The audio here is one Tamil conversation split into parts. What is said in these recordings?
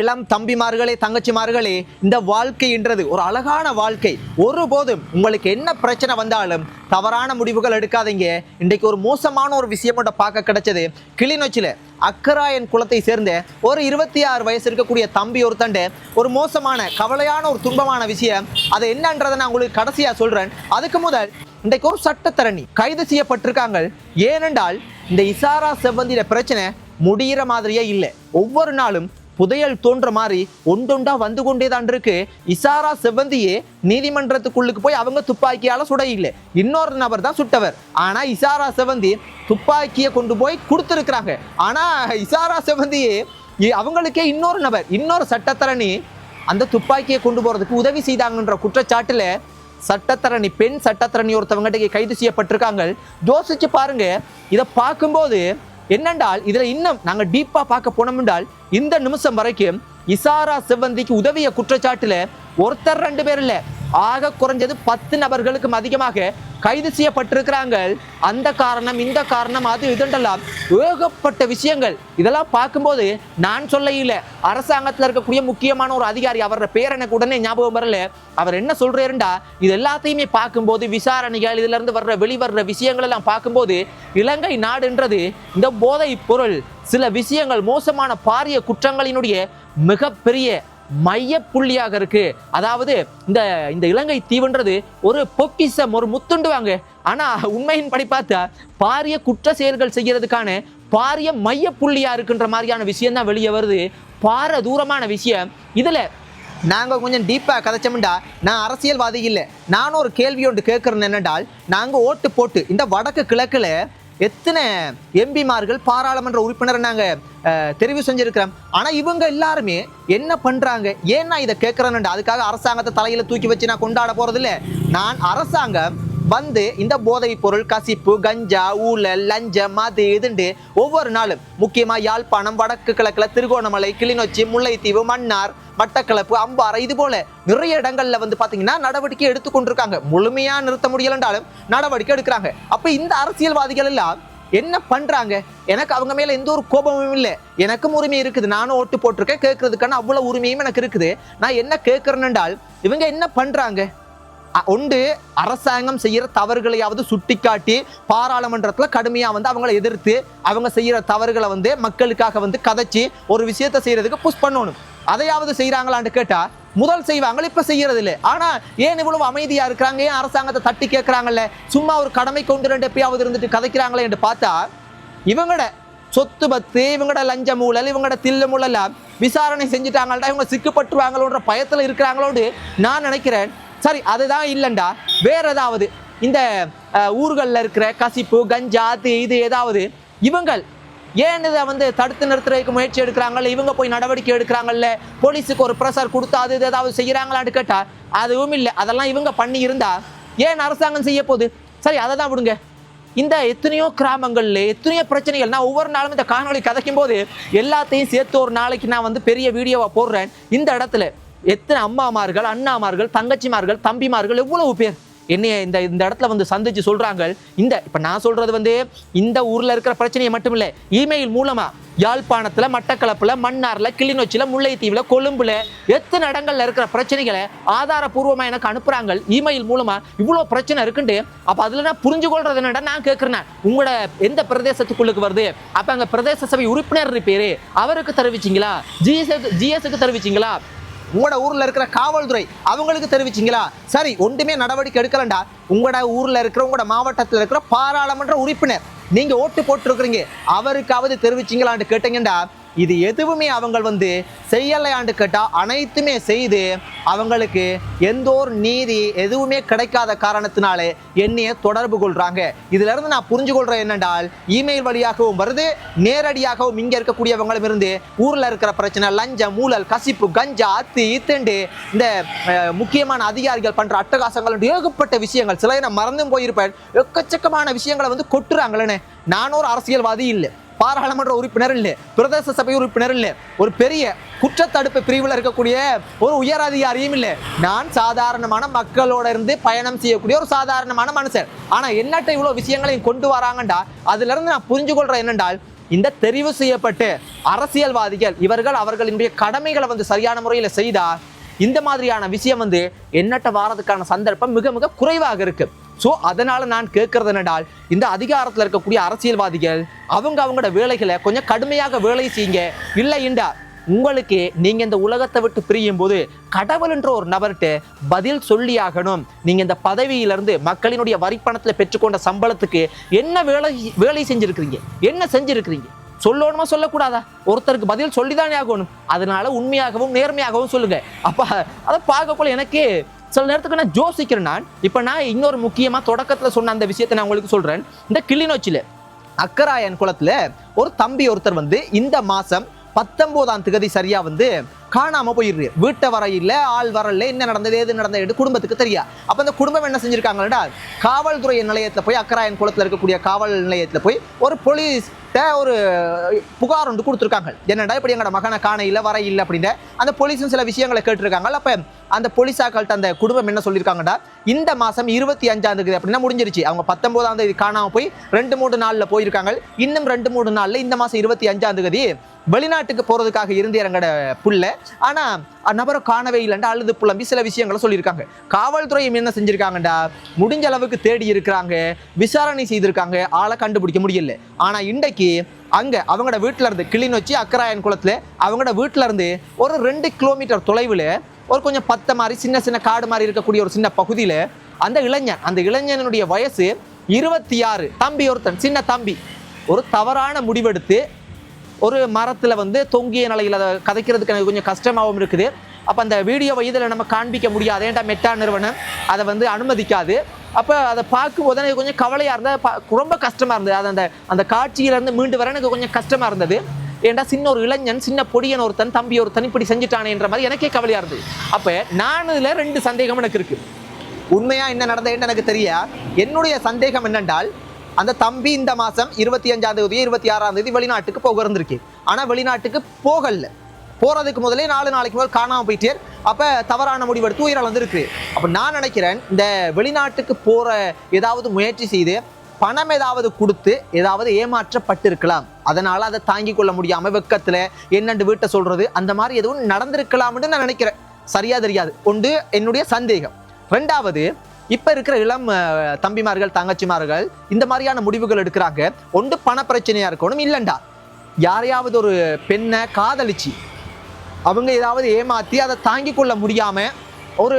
இளம் தம்பிமார்களே தங்கச்சிமார்களே இந்த வாழ்க்கைன்றது ஒரு அழகான வாழ்க்கை. ஒருபோதும் உங்களுக்கு என்ன பிரச்சனை வந்தாலும் தவறான முடிவுகள் எடுக்காதீங்க. இன்றைக்கு ஒரு மோசமான ஒரு விஷயம் மட்டும் பார்க்க கிடைச்சது. கிளிநொச்சியில் அக்கராயன் குளத்தை சேர்ந்த ஒரு இருபத்தி ஆறு வயசு இருக்கக்கூடிய தம்பி ஒருத்தண்டு ஒரு மோசமான கவலையான ஒரு துன்பமான விஷயம். அது என்னன்றதை நான் உங்களுக்கு கடைசியாக சொல்கிறேன் அதுக்கு முதல் இன்றைக்கு ஒரு சட்டத்தரணி கைது செய்யப்பட்டிருக்காங்க. ஏனென்றால் இந்த இசாரா செவ்வந்தியில பிரச்சனை முடிகிற மாதிரியே இல்லை. ஒவ்வொரு நாளும் புதையல் தோன்ற மாதிரி ஒன்றொண்டா வந்து கொண்டே தான் இருக்கு. இசாரா செவ்வந்தியே நீதிமன்றத்துக்குள்ளுக்கு போய் அவங்க துப்பாக்கியால சுட இல்லை இன்னொரு நபர் தான் சுட்டவர். ஆனா இசாரா செவ்வந்தி துப்பாக்கியை கொண்டு போய் கொடுத்துருக்குறாங்க. ஆனா இசாரா செவ்வந்தியே இ- அவங்களுக்கே இன்னொரு நபர் இன்னொரு சட்டத்தரணி அந்த துப்பாக்கியை கொண்டு போறதுக்கு உதவி செய்தாங்கன்ற குற்றச்சாட்டுல சட்டத்தரணி பெண் சட்டத்தரணி ஒருத்தவங்க கைது செய்யப்பட்டிருக்காங்க. யோசிச்சு பாருங்க. இதை பார்க்கும்போது என்னென்றால் இதுல இன்னும் நாங்க டீப்பா பார்க்க போனோம் என்றால் இந்த நிமிஷம் வரைக்கும் இசாரா செவ்வந்திக்கு உதவிய குற்றச்சாட்டுல ஒருத்தர் ரெண்டு பேர் இல்ல. ஆக குறைஞ்சது பத்து நபர்களுக்கும் அதிகமாக கைது செய்யப்பட்டிருக்கிறாங்க. அந்த காரணம் இந்த காரணம் அது இதெல்லாம் ஏகப்பட்ட விஷயங்கள். இதெல்லாம் பார்க்கும்போது நான் சொல்ல இல்லை. அரசாங்கத்தில் இருக்கக்கூடிய முக்கியமான ஒரு அதிகாரி அவரோட பேர் எனக்கு உடனே ஞாபகம் வரல. அவர் என்ன சொல்றாருண்டா? இது எல்லாத்தையுமே பார்க்கும்போது விசாரணைகள் இதுல இருந்து வர்ற வெளிவர்ற விஷயங்கள் எல்லாம் பார்க்கும்போது இலங்கை நாடுன்றது இந்த போதை பொருள். சில விஷயங்கள் மோசமான பாரிய குற்றங்களினுடைய மிகப்பெரிய மைய புள்ளியாக இருக்கு. அதாவது இந்த இந்த இலங்கை தீவுன்றது ஒரு பொக்கிசம் ஒரு முத்துண்டுவாங்க ஆனா உண்மையின் படி பார்த்தா பாரிய குற்ற செயல்கள் செய்யறதுக்கான பாரிய மைய புள்ளியா இருக்குன்ற மாதிரியான விஷயம் தான் வெளியே வருது. பார தூரமான விஷயம். இதுல நாங்கள் கொஞ்சம் டீப்பாக கதைச்சோம்டா. நான் அரசியல்வாதி இல்லை. நானும் ஒரு கேள்வி ஒன்று கேட்குறேன் என்னென்றால் நாங்கள் ஓட்டு போட்டு இந்த வடக்கு கிழக்கில் எத்தனை எம்பிமார்கள் பாராளுமன்ற உறுப்பினர் நாங்கள் தெரிவு செஞ்சிருக்கிறோம். ஆனால் இவங்க எல்லாருமே என்ன பண்ணுறாங்க ஏன் நான் இதை கேட்குறேன்டா அதுக்காக அரசாங்கத்தை தலையில் தூக்கி வச்சு நான் கொண்டாட போகிறதில்ல நான் அரசாங்கம் வந்து இந்த போதைப் பொருள் கசிப்பு கஞ்சா ஊழல் லஞ்சம் அது இதுண்டு ஒவ்வொரு நாளும். முக்கியமா யாழ்ப்பாணம் வடக்கு கிழக்குல திருகோணமலை கிளிநொச்சி முல்லைத்தீவு மன்னார் மட்டக்களப்பு அம்பாறை இது போல நிறைய இடங்கள்ல வந்து பாத்தீங்கன்னா நடவடிக்கை எடுத்துக்கொண்டிருக்காங்க முழுமையா நிறுத்த முடியலன்றாலும் நடவடிக்கை எடுக்கிறாங்க. அப்ப இந்த அரசியல்வாதிகள் எல்லாம் என்ன பண்றாங்க? எனக்கு அவங்க மேல எந்த ஒரு கோபமும் இல்லை. எனக்கும் உரிமை இருக்குது. நானும் ஓட்டு போட்டிருக்கேன். கேட்கறதுக்கான அவ்வளவு உரிமையும் எனக்கு இருக்குது. நான் என்ன கேட்கறேன்னு இவங்க என்ன பண்றாங்க? ஒன்று அரசாங்கம் செய்கிற தவறுகளையாவது சுட்டிக்காட்டி பாராளுமன்றத்தில் கடுமையாக வந்து அவங்களை எதிர்த்து அவங்க செய்கிற தவறுகளை வந்து மக்களுக்காக வந்து கதைச்சி ஒரு விஷயத்தை செய்கிறதுக்கு புஷ் பண்ணணும். அதையாவது செய்கிறாங்களான்னு கேட்டால் முதல் செய்வாங்க இப்ப செய்யறது இல்லை ஆனா ஏன் இவ்வளவு அமைதியா இருக்கிறாங்க? ஏன் அரசாங்கத்தை தட்டி கேட்குறாங்கல்ல சும்மா ஒரு கடமை கொண்டு ரெண்டு எப்பயாவது இருந்துட்டு கதைக்கிறாங்களே என்று பார்த்தா இவங்கட சொத்து பத்து இவங்கட லஞ்ச மூழல் இவங்கட தில்லு மூழலாம் விசாரணை செஞ்சுட்டாங்கள்டா இவங்க சிக்கப்பட்டுருவாங்களோன்ற பயத்துல இருக்கிறாங்களோடு நான் நினைக்கிறேன் சரி அதுதான் இல்லைண்டா. வேற ஏதாவது இந்த ஊர்களில் இருக்கிற கசிப்பு கஞ்சா அது இது ஏதாவது இவங்கள் ஏன் இதை வந்து தடுத்து நிறுத்துறதுக்கு முயற்சி எடுக்கிறாங்கல்ல? இவங்க போய் நடவடிக்கை எடுக்கிறாங்கல்ல? போலீஸுக்கு ஒரு ப்ரெஷர் கொடுத்தா அது இது ஏதாவது செய்கிறாங்களான்னு கேட்டா அதுவும் இல்லை. அதெல்லாம் இவங்க பண்ணி இருந்தா ஏன் அரசாங்கம் செய்ய போகுது? சரி அதை தான் விடுங்க. இந்த எத்தனையோ கிராமங்கள்ல எத்தனையோ பிரச்சனைகள் நான் ஒவ்வொரு நாளும் இந்த காணொலி கதைக்கும் போது எல்லாத்தையும் சேர்த்து ஒரு நாளைக்கு நான் வந்து பெரிய வீடியோவை போடுறேன். இந்த இடத்துல எத்தனை அம்மாமார்கள் அண்ணாமார்கள் தங்கச்சிமார்கள் தம்பிமார்கள் எவ்வளவு பேர்? என்னைய இந்த இந்த இடத்துல வந்து சந்திச்சு சொல்றாங்க இந்த இப்ப நான் சொல்றது வந்து இந்த ஊர்ல இருக்கிற பிரச்சனையை மட்டும் இல்ல இமெயில் மூலமா யாழ்ப்பாணத்துல மட்டக்களப்புல மன்னார்ல கிளிநொச்சியில முல்லைத்தீவுல கொழும்புல எத்தனை இடங்கள்ல இருக்கிற பிரச்சனைகளை ஆதாரபூர்வமா எனக்கு அனுப்புறாங்க இமெயில் மூலமா இவ்வளவு பிரச்சனை இருக்குண்டு. அப்ப அதுல நான் புரிஞ்சு கொள்றது என்னடா நான். கேட்குறேன் உங்களோட எந்த பிரதேசத்துக்குள்ளுக்கு வருது? அப்ப அங்க பிரதேச சபை உறுப்பினர் இருப்பேரு அவருக்கு தெரிவிச்சீங்களா? ஜிஎஸ் ஜிஎஸ்க்கு தெரிவிச்சீங்களா? உங்களோட ஊரில் இருக்கிற காவல்துறை அவங்களுக்கு தெரிவிச்சீங்களா? சரி ஒன்றுமே நடவடிக்கை எடுக்கலண்டா. உங்களோட ஊரில் இருக்கிற உங்களோட மாவட்டத்தில் இருக்கிற பாராளுமன்ற உறுப்பினர் நீங்கள் ஓட்டு போட்டிருக்கிறீங்க. அவருக்காவது தெரிவிச்சிங்களான்னு கேட்டீங்கடா இது எதுவுமே அவங்க வந்து செய்யலையாண்டு கேட்டால் அனைத்துமே செய்து அவங்களுக்கு எந்த ஒரு நீதி எதுவுமே கிடைக்காத காரணத்தினாலே என்னைய தொடர்பு கொள்கிறாங்க இதிலிருந்து நான் புரிஞ்சு கொள்கிறேன் என்னென்றால் இமெயில் வழியாகவும் வருது நேரடியாகவும் இங்கே இருக்கக்கூடியவங்களும் இருந்து ஊரில் இருக்கிற பிரச்சனை லஞ்சம் ஊழல் கசிப்பு கஞ்சா அத்து இத்தண்டு இந்த முக்கியமான அதிகாரிகள் பண்ணுற அட்டகாசங்கள் ஏகப்பட்ட விஷயங்கள் சில நான் மறந்தும் போயிருப்பேன். எக்கச்சக்கமான விஷயங்களை வந்து கொட்டுறாங்களேன்னு. நான் ஒரு அரசியல்வாதி இல்லை. பாராளுமன்ற உறுப்பினர் இல்லை பிரதேச சபை உறுப்பினர் இல்லை ஒரு பெரிய குற்றத்தடுப்பு பிரிவில் இருக்கக்கூடிய ஒரு உயர் அதிகாரியும் இல்லை. நான் சாதாரணமான மக்களோட இருந்து பயணம் செய்யக்கூடிய ஒரு சாதாரணமான மனுஷன். ஆனால் என்னட்ட இவ்வளோ விஷயங்களையும் கொண்டு வராங்கண்டா? அதுலிருந்து நான் புரிஞ்சு கொள்கிறேன் என்னென்றால் இந்த தெரிவு செய்யப்பட்டு அரசியல்வாதிகள் இவர்கள் அவர்களினுடைய கடமைகளை வந்து சரியான முறையில் செய்தால் இந்த மாதிரியான விஷயம் வந்து எண்ணற்ற வாரதுக்கான சந்தர்ப்பம் மிக மிக குறைவாக இருக்கு. ஸோ அதனால் நான் கேட்கறது என்னடால் இந்த அதிகாரத்தில் இருக்கக்கூடிய அரசியல்வாதிகள் அவங்க அவங்களோட வேலைகளை கொஞ்சம் கடுமையாக வேலை செய்யுங்க. இல்லைண்டா உங்களுக்கு நீங்கள் இந்த உலகத்தை விட்டு பிரியும் போது கடவுள் என்ற ஒரு நபர்கிட்ட பதில் சொல்லியாகணும் நீங்கள் இந்த பதவியிலிருந்து மக்களினுடைய வரிப்பணத்தில் பெற்றுக்கொண்ட சம்பளத்துக்கு என்ன வேலை வேலை செஞ்சுருக்கிறீங்க? என்ன செஞ்சுருக்கிறீங்க? சொல்லணுமா சொல்லக்கூடாதா? ஒருத்தருக்கு பதில் சொல்லிதானே ஆகணும். அதனால உண்மையாகவும் நேர்மையாகவும் சொல்லுங்க. அப்போ அதை பார்க்கக்குள்ள எனக்கு சில நேரத்துக்கு நான் ஜோசிக்கிறேன் நான். இப்போ நான் இன்னொரு முக்கியமாக தொடக்கத்தில் சொன்ன அந்த விஷயத்தை நான் உங்களுக்கு சொல்கிறேன் இந்த கிளிநொச்சியில் அக்கராயன் குளத்துல ஒரு தம்பி ஒருத்தர் வந்து இந்த மாசம் பத்தொன்பதாம் திகதி சரியா வந்து காணாம போயிடுது. வீட்டை வர ஆள் வரல என்ன நடந்தது ஏது நடந்தது குடும்பத்துக்கு தெரியா அப்ப அந்த குடும்பம் என்ன செஞ்சிருக்காங்கடா காவல்துறை நிலையத்துல போய் அக்கராயன் குளத்துல இருக்கக்கூடிய காவல் நிலையத்துல போய் ஒரு போலீஸ் ஒரு புகார் ஒன்று கொடுத்துருக்காங்க. என்னடா இப்படி எங்களோட மகனை காண இல்லை வர இல்லை அப்படின்னு அந்த போலீஸும் சில விஷயங்களை கேட்டிருக்காங்க. அப்ப அந்த போலீஸாக்கள்கிட்ட அந்த குடும்பம் என்ன சொல்லியிருக்காங்கடா இந்த மாசம் இருபத்தி அஞ்சாம் தேதி அப்படின்னா முடிஞ்சிருச்சு. அவங்க பத்தொன்பதாம் தேதி காணாம போய் ரெண்டு மூணு நாள்ல போயிருக்காங்க. இன்னும் ரெண்டு மூணு நாள்ல இந்த மாசம் இருபத்தி அஞ்சாம் தேதி வெளிநாட்டுக்கு போகிறதுக்காக இருந்து எங்களோட புள்ள. ஆனால் நபரை காணவே இல்லைண்டா அழுது புலம்பி சில விஷயங்களை சொல்லியிருக்காங்க. காவல்துறையும் என்ன செஞ்சுருக்காங்கடா முடிஞ்ச அளவுக்கு தேடி இருக்கிறாங்க. விசாரணை செய்திருக்காங்க. ஆளை கண்டுபிடிக்க முடியல. ஆனால் இன்றைக்கு அங்கே அவங்களோட வீட்டில் இருந்து கிளிநொச்சி அக்கராயன் குளத்துல அவங்களோட வீட்டில் இருந்து ஒரு ரெண்டு கிலோமீட்டர் தொலைவில் ஒரு கொஞ்சம் பத்த மாதிரி சின்ன சின்ன காடு மாதிரி இருக்கக்கூடிய ஒரு சின்ன பகுதியில் அந்த இளைஞன் அந்த இளைஞனுடைய வயசு இருபத்தி ஆறு. தம்பி ஒருத்தன் சின்ன தம்பி. ஒரு தவறான முடிவெடுத்து ஒரு மரத்தில் வந்து தொங்கிய நிலையில் அதை கதைக்கிறதுக்கு எனக்கு கொஞ்சம் கஷ்டமாகவும் இருக்குது. அப்போ அந்த வீடியோவை இதில் நம்ம காண்பிக்க முடியாது. ஏன்டா மெட்டா நிறுவனம்? அதை வந்து அனுமதிக்காது. அப்போ அதை பார்க்கும்போது எனக்கு கொஞ்சம் கவலையாக இருந்தது. ரொம்ப கஷ்டமாக இருந்தது. அது அந்த அந்த காட்சியிலேருந்து மீண்டு வர எனக்கு கொஞ்சம் கஷ்டமாக இருந்தது. ஏன்டா சின்ன ஒரு இளைஞன் சின்ன பொடியன் ஒருத்தன் தம்பி ஒருத்தன் இப்படி செஞ்சுட்டானேன்ற மாதிரி எனக்கே கவலையாக இருந்தது. அப்போ நான் இதில் ரெண்டு சந்தேகம் எனக்கு இருக்குது உண்மையாக என்ன நடந்தேன்னு எனக்கு தெரியா என்னுடைய சந்தேகம் என்னென்றால் அந்த தம்பி இந்த மாதம் இருபத்தி அஞ்சாம் தேதி இருபத்தி ஆறாம் தேதி வெளிநாட்டுக்கு போக இருந்திருக்கு. ஆனால் வெளிநாட்டுக்கு போகல போகிறதுக்கு முதலே நாலு நாளைக்கு முதல் காணாமல் போயிட்டே. அப்போ தவறான முடிவெடுத்து உயிரிழந்திருக்கு அப்போ நான் நினைக்கிறேன் இந்த வெளிநாட்டுக்கு போகிற ஏதாவது முயற்சி செய்து பணம் ஏதாவது கொடுத்து ஏதாவது ஏமாற்றப்பட்டிருக்கலாம். அதனால் அதை தாங்கிக் கொள்ள முடியாமல் வெக்கத்தில் என்னென்று வீட்டை சொல்கிறது அந்த மாதிரி எதுவும் நடந்திருக்கலாம்னு நான் நினைக்கிறேன். சரியா தெரியாது. ஒன்று என்னுடைய சந்தேகம். ரெண்டாவது இப்ப இருக்கிற இளம் தம்பிமார்கள் தங்கச்சிமார்கள் இந்த மாதிரியான முடிவுகள் எடுக்கிறாங்க. ஒன்று பண பிரச்சனையாக இருக்கணும் இல்லைண்டா. யாரையாவது ஒரு பெண்ணை காதலிச்சு அவங்க ஏதாவது ஏமாத்தி அதை தாங்கிக் கொள்ள முடியாம ஒரு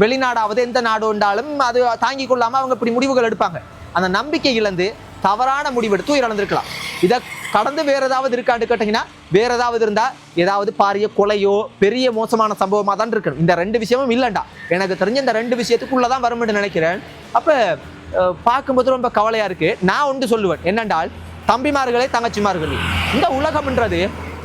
வெளிநாடாவது எந்த நாடு வந்தாலும் அது தாங்கிக் கொள்ளாம அவங்க இப்படி முடிவுகள் எடுப்பாங்க. அந்த நம்பிக்கை இழந்து தவறான முடிவெடுத்து உயிரிழந்திருக்கலாம். இதை கடந்து வேற ஏதாவது இருக்கான்னு கேட்டீங்கன்னா வேற ஏதாவது இருந்தால் ஏதாவது பாரிய கொலையோ பெரிய மோசமான சம்பவமாக தான் இருக்கணும். இந்த ரெண்டு விஷயமும் இல்லைண்டா. எனக்கு தெரிஞ்ச இந்த ரெண்டு விஷயத்துக்குள்ளே தான் வரும்னு நினைக்கிறேன். அப்போ பார்க்கும்போது ரொம்ப கவலையாக இருக்குது நான் ஒன்று சொல்லுவேன். என்னென்றால் தம்பிமார்களே தங்கச்சிமார்களே இந்த உலகம்ன்றது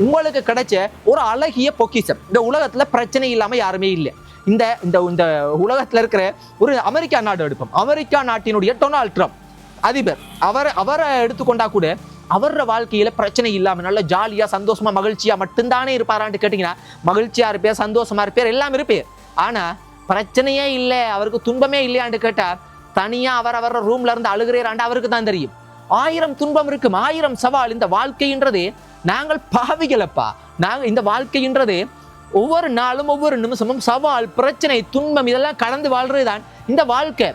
உங்களுக்கு கிடைச்ச ஒரு அழகிய பொக்கிஷம். இந்த உலகத்தில் பிரச்சனை இல்லாமல் யாருமே இல்லை. இந்த இந்த இந்த உலகத்தில் இருக்கிற ஒரு அமெரிக்கா நாடு எடுப்போம். அமெரிக்கா நாட்டினுடைய டொனால்ட் ட்ரம்ப் அதிபர். அவர் அவரை எடுத்துக்கொண்டா கூட அவரோட வாழ்க்கையில பிரச்சனை இல்லாம நல்ல ஜாலியா சந்தோஷமா மகிழ்ச்சியா மட்டும்தானே இருப்பாரான்னு கேட்டீங்கன்னா மகிழ்ச்சியா இருப்பேர் சந்தோஷமா இருப்பேர் எல்லாம் இருப்பேர் ஆனா பிரச்சனையே இல்லை அவருக்கு துன்பமே இல்லையான்னு கேட்டா தனியா அவர் அவர் ரூம்ல இருந்து அழுகிறேராண்டு அவருக்கு தான் தெரியும். ஆயிரம் துன்பம் இருக்கும் ஆயிரம் சவால் இந்த வாழ்க்கைன்றது நாங்கள் பாவிகளப்பா. நாங்கள் இந்த வாழ்க்கைன்றது ஒவ்வொரு நாளும் ஒவ்வொரு நிமிஷமும் சவால் பிரச்சனை துன்பம் இதெல்லாம் கடந்து வாழ்றது தான் இந்த வாழ்க்கை.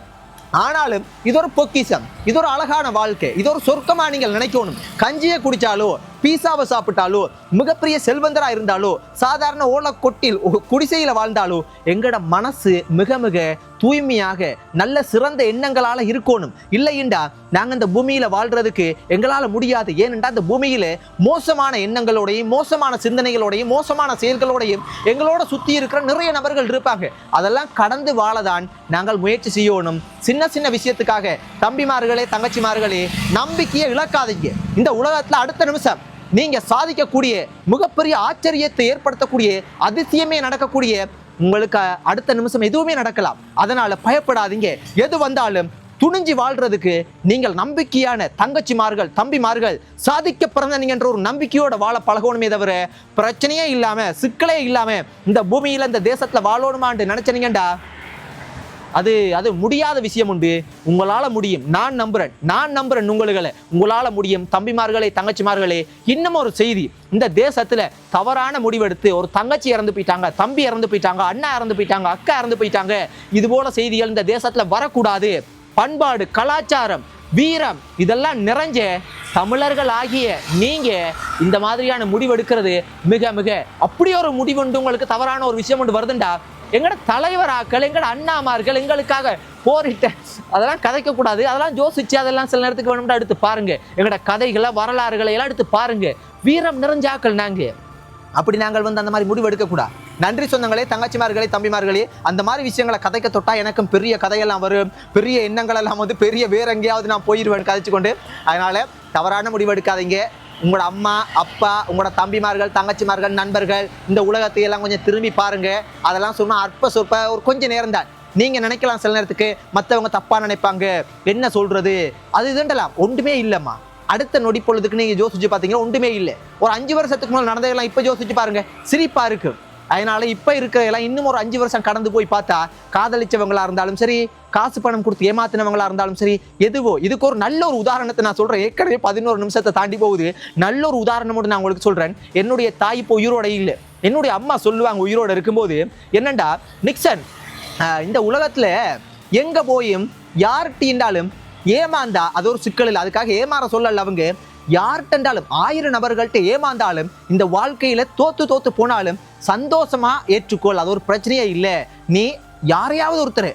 ஆனாலும் இது ஒரு பொக்கிஷம். இது ஒரு அழகான வாழ்க்கை. இது ஒரு சொர்க்கமா நீங்கள் நினைக்கணும். கஞ்சியை குடிச்சாலோ பீஸாவை சாப்பிட்டாலோ மிகப்பெரிய செல்வந்தரா இருந்தாலோ சாதாரண ஓலக்கொட்டில் ஒரு குடிசையில வாழ்ந்தாலோ எங்கட மனசு மிக மிக தூய்மையாக நல்ல சிறந்த எண்ணங்களால் இருக்கணும். இல்லையண்டா நாங்கள் இந்த பூமியில் வாழ்கிறதுக்கு எங்களால் முடியாது. ஏனென்றால் அந்த பூமியில் மோசமான எண்ணங்களோடையும் மோசமான சிந்தனைகளோடையும் மோசமான செயல்களோடையும் எங்களோட சுற்றி இருக்கிற நிறைய நபர்கள் இருப்பாங்க. அதெல்லாம் கடந்து வாழதான் நாங்கள் முயற்சி செய்யணும். சின்ன சின்ன விஷயத்துக்காக தம்பிமார்களே தங்கச்சிமார்களே நம்பிக்கையை இழக்காதீங்க. இந்த உலகத்தில் அடுத்த நிமிஷம் நீங்க சாதிக்கக்கூடிய மிகப்பெரிய ஆச்சரியத்தை ஏற்படுத்தக்கூடிய அதிசயமே நடக்கக்கூடிய உங்களுக்கு அடுத்த நிமிஷம் எதுவுமே நடக்கலாம். அதனால பயப்படாதீங்க. எது வந்தாலும் துணிஞ்சு வாழ்றதுக்கு நீங்கள் நம்பிக்கையான தங்கச்சிமார்கள் தம்பிமார்கள் சாதிக்க பிறந்த நீங்க என்ற ஒரு நம்பிக்கையோட வாழ பழகணுமே தவிர பிரச்சனையே இல்லாமல் சிக்கலே இல்லாமல் இந்த பூமியில் இந்த தேசத்தில் வாழணுமான்னு நினச்சினீங்கண்டா அது அது முடியாத விஷயம் உண்டு. உங்களால் முடியும். நான் நம்புறேன். நான் நம்புறேன் உங்களுகளை உங்களால் முடியும். தம்பிமார்களே தங்கச்சிமார்களே இன்னும் ஒரு செய்தி. இந்த தேசத்தில் தவறான முடிவெடுத்து ஒரு தங்கச்சி இறந்து போயிட்டாங்க தம்பி இறந்து போயிட்டாங்க அண்ணா இறந்து போயிட்டாங்க அக்கா இறந்து போயிட்டாங்க இது போல செய்திகள் இந்த தேசத்தில் வரக்கூடாது. பண்பாடு கலாச்சாரம் வீரம் இதெல்லாம் நிறைஞ்ச தமிழர்கள் ஆகிய நீங்க இந்த மாதிரியான முடிவெடுக்கிறது மிக மிக. அப்படி ஒரு முடிவுண்டு உங்களுக்கு தவறான ஒரு விஷயம் ஒன்று வருதுண்டா? எங்களோட தலைவராக்கள் எங்களோட அண்ணாமார்கள் எங்களுக்காக போரிட்ட அதெல்லாம் கதைக்க கூடாது அதெல்லாம் ஜோசிச்சு அதெல்லாம் சில நேரத்துக்கு வேணும்னா எடுத்து பாருங்க. எங்களோட கதைகளை வரலாறுகளை எல்லாம் எடுத்து பாருங்க. வீரம் நிறைஞ்சாக்கள் நாங்க. அப்படி நாங்கள் வந்து அந்த மாதிரி முடிவு எடுக்கக்கூடாது நன்றி சொந்தங்களே தங்கச்சிமார்களே தம்பிமார்களே அந்த மாதிரி விஷயங்களை கதைக்க தொட்டா எனக்கும் பெரிய கதையெல்லாம் வரும். பெரிய எண்ணங்கள் எல்லாம் வந்து பெரிய வேற எங்கேயாவது நான் போயிடுவேன் கதைச்சு கொண்டு அதனால தவறான முடிவு எடுக்காதீங்க. உங்களோட அம்மா அப்பா உங்களோட தம்பிமார்கள் தங்கச்சிமார்கள் நண்பர்கள் இந்த உலகத்தை எல்லாம் கொஞ்சம் திரும்பி பாருங்க. அதெல்லாம் சும்மா அற்ப சொற்ப ஒரு கொஞ்சம் நேரம் தான். நீங்க நினைக்கலாம் சில நேரத்துக்கு மற்றவங்க தப்பா நினைப்பாங்க. என்ன சொல்றது? அது இதுண்டலாம் ஒன்றுமே இல்லைம்மா. அடுத்த நொடி பொழுதுக்கு நீங்க யோசிச்சு பார்த்தீங்கன்னா ஒன்றுமே இல்லை. ஒரு அஞ்சு வருஷத்துக்கு முன்னாடி நடந்ததெல்லாம் இப்போ யோசிச்சு பாருங்க. சிரிப்பா இருக்கு அதனால இருக்கிற இருக்கிறதெல்லாம் இன்னும் ஒரு அஞ்சு வருஷம் கடந்து போய் பார்த்தா காதலிச்சவங்களா இருந்தாலும் சரி காசு பணம் கொடுத்து ஏமாத்தினவங்களா இருந்தாலும் சரி எதுவோ இதுக்கு ஒரு நல்ல ஒரு உதாரணத்தை நான் சொல்றேன். ஏற்கனவே பதினோரு நிமிஷத்தை தாண்டி போகுது. நல்ல ஒரு உதாரணமோடு நான் உங்களுக்கு சொல்றேன். என்னுடைய தாய் இப்போ உயிரோட இல்லை. என்னுடைய அம்மா சொல்லுவாங்க உயிரோட இருக்கும்போது என்னண்டா நிக்சன் இந்த உலகத்துல எங்க போயும் யார்கிட்டாலும் ஏமாந்தா அது ஒரு சிக்கல் இல்லை. அதுக்காக ஏமாற சொல்லல அவங்க. யார்கிட்டாலும் ஆயிரம் நபர்கள்ட்ட ஏமாந்தாலும் இந்த வாழ்க்கையில தோத்து தோத்து போனாலும் சந்தோஷமா ஏற்றுக்கொள் அது ஒரு பிரச்சனையே இல்லை. நீ யாரையாவது ஒருத்தர்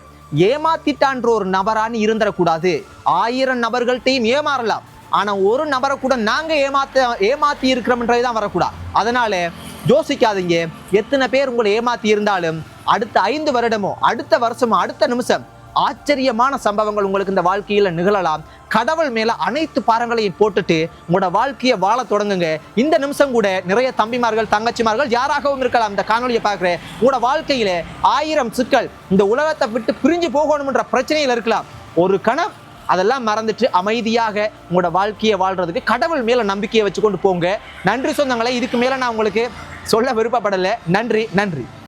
ஏமாத்திட்டான்ற ஒரு நபரான்னு இருந்துடக்கூடாது. ஆயிரம் நபர்கள்ட்டையும் ஏமாறலாம். ஆனா ஒரு நபரை கூட நாங்க ஏமாத்த ஏமாத்தி இருக்கிறோம்ன்றது தான் வரக்கூடாது அதனால யோசிக்காதீங்க. எத்தனை பேர் உங்களை ஏமாத்தி இருந்தாலும் அடுத்த ஐந்து வருடமோ அடுத்த வருஷமோ அடுத்த நிமிஷம் ஆச்சரியமான சம்பவங்கள் உங்களுக்கு இந்த வாழ்க்கையில் நிகழலாம். கடவுள் மேல அனைத்து பாரங்களையும் போட்டுட்டு உங்களோட வாழ்க்கையை வாழ தொடங்குங்க. இந்த நிமிஷம் கூட நிறைய தம்பிமார்கள் தங்கச்சிமார்கள் யாராகவும் இருக்கலாம். இந்த காணொலியை பார்க்குறேன். உங்களோட வாழ்க்கையில ஆயிரம் சிக்கல் இந்த உலகத்தை விட்டு பிரிஞ்சு போகணும்ன்ற பிரச்சனையில் இருக்கலாம். ஒரு கணம் அதெல்லாம் மறந்துட்டு அமைதியாக உங்களோட வாழ்க்கையை வாழ்றதுக்கு கடவுள் மேல நம்பிக்கையை வச்சுக்கொண்டு போங்க. நன்றி சொந்தங்களே இதுக்கு மேல நான் உங்களுக்கு சொல்ல விருப்பப்படலை. நன்றி நன்றி.